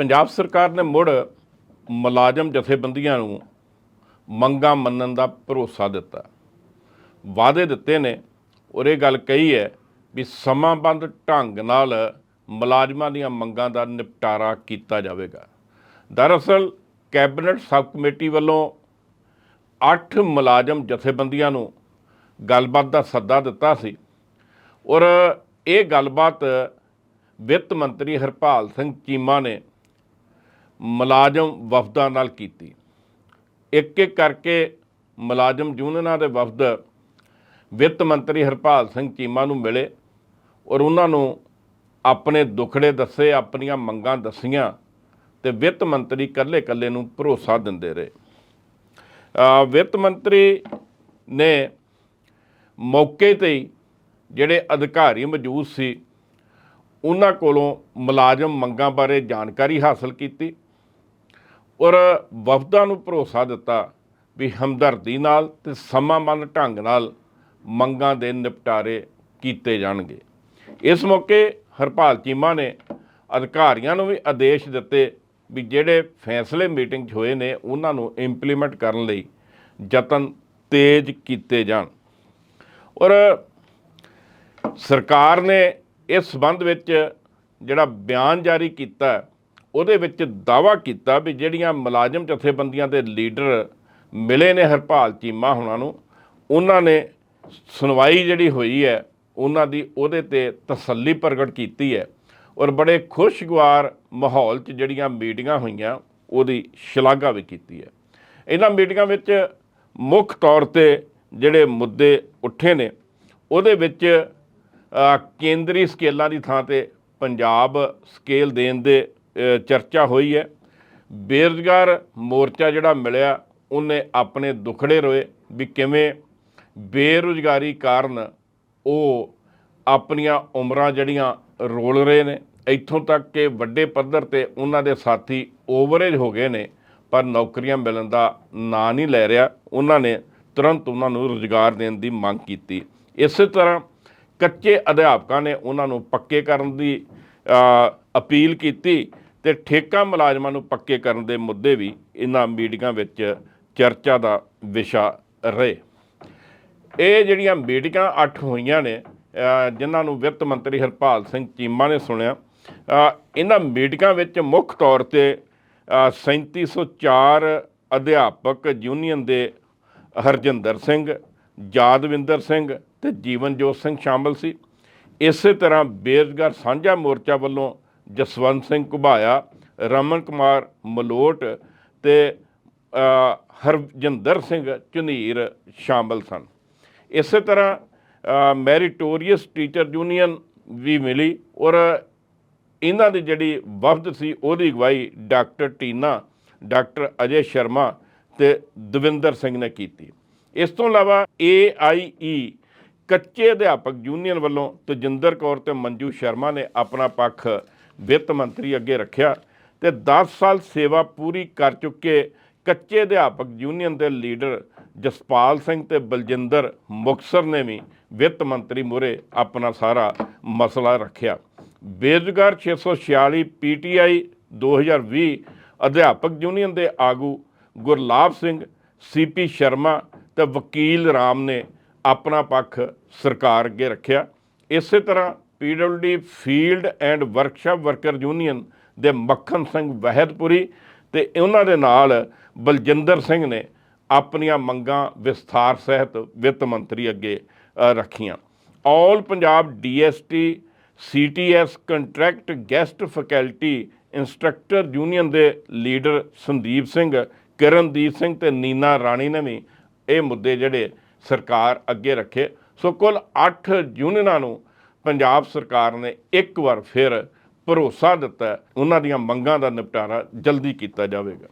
ਪੰਜਾਬ ਸਰਕਾਰ ਨੇ ਮੁੜ ਮੁਲਾਜ਼ਮ ਜਥੇਬੰਦੀਆਂ ਨੂੰ ਮੰਗਾਂ ਮੰਨਣ ਦਾ ਭਰੋਸਾ ਦਿੱਤਾ। ਵਾਅਦੇ ਦਿੱਤੇ ਨੇ। ਔਰ ਇਹ ਗੱਲ ਕਹੀ ਹੈ ਵੀ ਸਮਾਂਬੰਦ ਢੰਗ ਨਾਲ ਮੁਲਾਜ਼ਮਾਂ ਦੀਆਂ ਮੰਗਾਂ ਦਾ ਨਿਪਟਾਰਾ ਕੀਤਾ ਜਾਵੇਗਾ। ਦਰਅਸਲ ਕੈਬਨਿਟ ਸਬ ਕਮੇਟੀ ਵੱਲੋਂ 8 ਮੁਲਾਜ਼ਮ ਜਥੇਬੰਦੀਆਂ ਨੂੰ ਗੱਲਬਾਤ ਦਾ ਸੱਦਾ ਦਿੱਤਾ ਸੀ। ਔਰ ਇਹ ਗੱਲਬਾਤ ਵਿੱਤ ਮੰਤਰੀ ਹਰਪਾਲ ਸਿੰਘ ਚੀਮਾ ਨੇ ਮੁਲਾਜ਼ਮ ਵਫਦਾਂ ਨਾਲ ਕੀਤੀ। ਇੱਕ ਇੱਕ ਕਰਕੇ ਮੁਲਾਜ਼ਮ ਯੂਨੀਅਨਾਂ ਦੇ ਵਫਦ ਵਿੱਤ ਮੰਤਰੀ ਹਰਪਾਲ ਸਿੰਘ ਚੀਮਾ ਨੂੰ ਮਿਲੇ ਔਰ ਉਹਨਾਂ ਨੂੰ ਆਪਣੇ ਦੁਖੜੇ ਦੱਸੇ, ਆਪਣੀਆਂ ਮੰਗਾਂ ਦੱਸੀਆਂ ਤੇ ਵਿੱਤ ਮੰਤਰੀ ਇਕੱਲੇ-ਇਕੱਲੇ ਨੂੰ ਭਰੋਸਾ ਦਿੰਦੇ ਰਹੇ। ਵਿੱਤ ਮੰਤਰੀ ਨੇ ਮੌਕੇ ਤੇ ਜਿਹੜੇ ਅਧਿਕਾਰੀ ਮੌਜੂਦ ਸੀ, ਉਹਨਾਂ ਕੋਲੋਂ ਮੁਲਾਜ਼ਮ ਮੰਗਾਂ ਬਾਰੇ ਜਾਣਕਾਰੀ ਹਾਸਲ ਕੀਤੀ ਔਰ ਵਫਦਾਂ ਨੂੰ ਭਰੋਸਾ ਦਿੱਤਾ ਵੀ ਹਮਦਰਦੀ ਨਾਲ ਤੇ ਸਮਾਂਬੰਦ ਢੰਗ ਨਾਲ ਮੰਗਾਂ ਦੇ ਨਿਪਟਾਰੇ ਕੀਤੇ ਜਾਣਗੇ। ਇਸ ਮੌਕੇ ਹਰਪਾਲ ਚੀਮਾ ਨੇ ਅਧਿਕਾਰੀਆਂ ਨੂੰ ਵੀ ਆਦੇਸ਼ ਦਿੱਤੇ ਵੀ ਜਿਹੜੇ ਫੈਸਲੇ ਮੀਟਿੰਗ 'ਚ ਹੋਏ ਨੇ, ਉਹਨਾਂ ਨੂੰ ਇੰਪਲੀਮੈਂਟ ਕਰਨ ਲਈ ਯਤਨ ਤੇਜ਼ ਕੀਤੇ ਜਾਣ। ਔਰ ਸਰਕਾਰ ਨੇ ਇਸ ਸੰਬੰਧ ਵਿੱਚ ਜਿਹੜਾ ਬਿਆਨ ਜਾਰੀ ਕੀਤਾ ਉਹਦੇ ਵਿੱਚ ਦਾਵਾ ਕੀਤਾ ਵੀ ਜਿਹੜੀਆਂ ਮੁਲਾਜ਼ਮ ਜਥੇਬੰਦੀਆਂ ਦੇ ਲੀਡਰ ਮਿਲੇ ਨੇ ਹਰਪਾਲ ਚੀਮਾ ਹੁਣਾਂ ਨੂੰ, ਉਹਨਾਂ ਨੇ ਸੁਣਵਾਈ ਜਿਹੜੀ ਹੋਈ ਹੈ, ਉਹਨਾਂ ਦੀ ਉਹਦੇ ਤੇ ਤਸੱਲੀ ਪ੍ਰਗਟ ਕੀਤੀ ਹੈ ਔਰ ਬੜੇ ਖੁਸ਼ਗਵਾਰ ਮਾਹੌਲ 'ਚ ਜਿਹੜੀਆਂ ਮੀਟਿੰਗਾਂ ਹੋਈਆਂ, ਉਹਦੀ ਸ਼ਲਾਘਾ ਵੀ ਕੀਤੀ ਹੈ। ਇਹਨਾਂ ਮੀਟਿੰਗਾਂ ਵਿੱਚ ਮੁੱਖ ਤੌਰ ਤੇ ਜਿਹੜੇ ਮੁੱਦੇ ਉੱਠੇ ਨੇ, ਉਹਦੇ ਵਿੱਚ ਕੇਂਦਰੀ ਸਕੇਲਾਂ ਦੀ ਥਾਂ ਤੇ ਪੰਜਾਬ ਸਕੇਲ ਦੇਣ ਦੇ ਚਰਚਾ ਹੋਈ ਹੈ। ਬੇਰੁਜ਼ਗਾਰ ਮੋਰਚਾ ਜਿਹੜਾ ਮਿਲਿਆ, ਉਹਨੇ ਆਪਣੇ ਦੁਖੜੇ ਰੋਏ ਵੀ ਕਿਵੇਂ ਬੇਰੁਜ਼ਗਾਰੀ ਕਾਰਨ ਉਹ ਆਪਣੀਆਂ ਉਮਰਾਂ ਜਿਹੜੀਆਂ ਰੋਲ ਰਹੇ ਨੇ। ਇੱਥੋਂ ਤੱਕ ਕਿ ਵੱਡੇ ਪੱਧਰ ਤੇ ਉਹਨਾਂ ਦੇ ਸਾਥੀ ਓਵਰੇਜ ਹੋ ਗਏ ਨੇ, ਪਰ ਨੌਕਰੀਆਂ ਮਿਲਣ ਦਾ ਨਾਂ ਨਹੀਂ ਲੈ ਰਿਹਾ। ਉਹਨਾਂ ਨੇ ਤੁਰੰਤ ਉਹਨਾਂ ਨੂੰ ਰੁਜ਼ਗਾਰ ਦੇਣ ਦੀ ਮੰਗ ਕੀਤੀ। ਇਸੇ ਤਰ੍ਹਾਂ ਕੱਚੇ ਅਧਿਆਪਕਾਂ ਨੇ ਉਹਨਾਂ ਨੂੰ ਪੱਕੇ ਕਰਨ ਦੀ ਅਪੀਲ ਕੀਤੀ ਤੇ ਠੇਕਾ ਮੁਲਾਜ਼ਮਾਂ ਨੂੰ ਪੱਕੇ ਕਰਨ ਦੇ ਮੁੱਦੇ ਵੀ ਇਹਨਾਂ ਮੀਟਿੰਗਾਂ ਵਿੱਚ ਚਰਚਾ ਦਾ ਵਿਸ਼ਾ ਰਹੇ। ਇਹ ਜਿਹੜੀਆਂ ਮੀਟਿੰਗਾਂ ਅੱਠ ਹੋਈਆਂ ਨੇ ਜਿਨ੍ਹਾਂ ਨੂੰ ਵਿੱਤ ਮੰਤਰੀ ਹਰਪਾਲ ਸਿੰਘ ਚੀਮਾ ਨੇ ਸੁਣਿਆ ਇਹਨਾਂ ਮੀਟਿੰਗਾਂ ਵਿੱਚ ਮੁੱਖ ਤੌਰ ਤੇ ਅ, 3704 ਅਧਿਆਪਕ ਯੂਨੀਅਨ ਦੇ ਹਰਜਿੰਦਰ ਸਿੰਘ ਯਾਦਵਿੰਦਰ ਸਿੰਘ ਤੇ ਜੀਵਨਜੋਤ ਸਿੰਘ ਸ਼ਾਮਲ ਸੀ। ਇਸੇ ਤਰ੍ਹਾਂ ਬੇਰੁਜ਼ਗਾਰ ਸਾਂਝਾ ਮੋਰਚਾ ਵੱਲੋਂ ਜਸਵੰਤ ਸਿੰਘ ਘੁਬਾਇਆ, ਰਮਨ ਕੁਮਾਰ ਮਲੋਟ ਤੇ ਹਰਜਿੰਦਰ ਸਿੰਘ ਝੁਨੀਰ ਸ਼ਾਮਲ ਸਨ। ਇਸੇ ਤਰ੍ਹਾਂ ਮੈਰੀਟੋਰੀਅਸ ਟੀਚਰ ਯੂਨੀਅਨ ਵੀ ਮਿਲੀ ਔਰ ਇਹਨਾਂ ਦੀ ਜਿਹੜੀ ਵਫਦ ਸੀ ਉਹਦੀ ਅਗਵਾਈ ਡਾਕਟਰ ਟੀਨਾ, ਡਾਕਟਰ ਅਜੇ ਸ਼ਰਮਾ ਤੇ ਦਵਿੰਦਰ ਸਿੰਘ ਨੇ ਕੀਤੀ। ਇਸ ਤੋਂ ਇਲਾਵਾ AIE ਕੱਚੇ ਅਧਿਆਪਕ ਯੂਨੀਅਨ ਵੱਲੋਂ ਤਜਿੰਦਰ ਕੌਰ ਤੇ ਮੰਜੂ ਸ਼ਰਮਾ ਨੇ ਆਪਣਾ ਪੱਖ ਵਿੱਤ ਮੰਤਰੀ ਅੱਗੇ ਰੱਖਿਆ ਤੇ 10 ਸਾਲ ਸੇਵਾ ਪੂਰੀ ਕਰ ਚੁੱਕੇ ਕੱਚੇ ਅਧਿਆਪਕ ਯੂਨੀਅਨ ਦੇ ਲੀਡਰ ਜਸਪਾਲ ਸਿੰਘ ਤੇ ਬਲਜਿੰਦਰ ਮੁਕਸਰ ਨੇ ਵੀ ਵਿੱਤ ਮੰਤਰੀ ਮੂਹਰੇ ਆਪਣਾ ਸਾਰਾ ਮਸਲਾ ਰੱਖਿਆ। ਬੇਰੁਜ਼ਗਾਰ 646 ਪੀਟੀਆਈ 2020 ਅਧਿਆਪਕ ਯੂਨੀਅਨ ਦੇ ਆਗੂ ਗੁਰਲਾਬ ਸਿੰਘ ਸੀਪੀ ਸ਼ਰਮਾ ਤੇ ਵਕੀਲ ਰਾਮ ਨੇ ਆਪਣਾ ਪੱਖ ਸਰਕਾਰ ਅੱਗੇ ਰੱਖਿਆ। ਇਸੇ ਤਰ੍ਹਾਂ PWD field and workshop worker union ਦੇ ਮੱਖਣ ਸਿੰਘ ਵਹਿਦਪੁਰੀ ਤੇ ਉਹਨਾਂ ਦੇ ਨਾਲ ਬਲਜਿੰਦਰ ਸਿੰਘ ਨੇ ਆਪਣੀਆਂ ਮੰਗਾਂ ਵਿਸਥਾਰ ਸਹਿਤ ਵਿੱਤ ਮੰਤਰੀ ਅੱਗੇ ਰੱਖੀਆਂ। All Punjab DST CTS contract guest faculty instructor union ਦੇ ਲੀਡਰ ਸੰਦੀਪ ਸਿੰਘ, ਕਿਰਨਦੀਪ ਸਿੰਘ ਤੇ ਨੀਨਾ ਰਾਣੀ ਨੇ ਵੀ ਇਹ ਮੁੱਦੇ ਜਿਹੜੇ ਸਰਕਾਰ ਅੱਗੇ ਰੱਖੇ। ਸੋ ਕੁੱਲ 8 ਯੂਨੀਅਨਾਂ ਨੂੰ ਪੰਜਾਬ ਸਰਕਾਰ ਨੇ ਇੱਕ ਵਾਰ ਫਿਰ ਭਰੋਸਾ ਦਿੱਤਾ ਉਹਨਾਂ ਦੀਆਂ ਮੰਗਾਂ ਦਾ ਨਿਪਟਾਰਾ ਜਲਦੀ ਕੀਤਾ ਜਾਵੇਗਾ।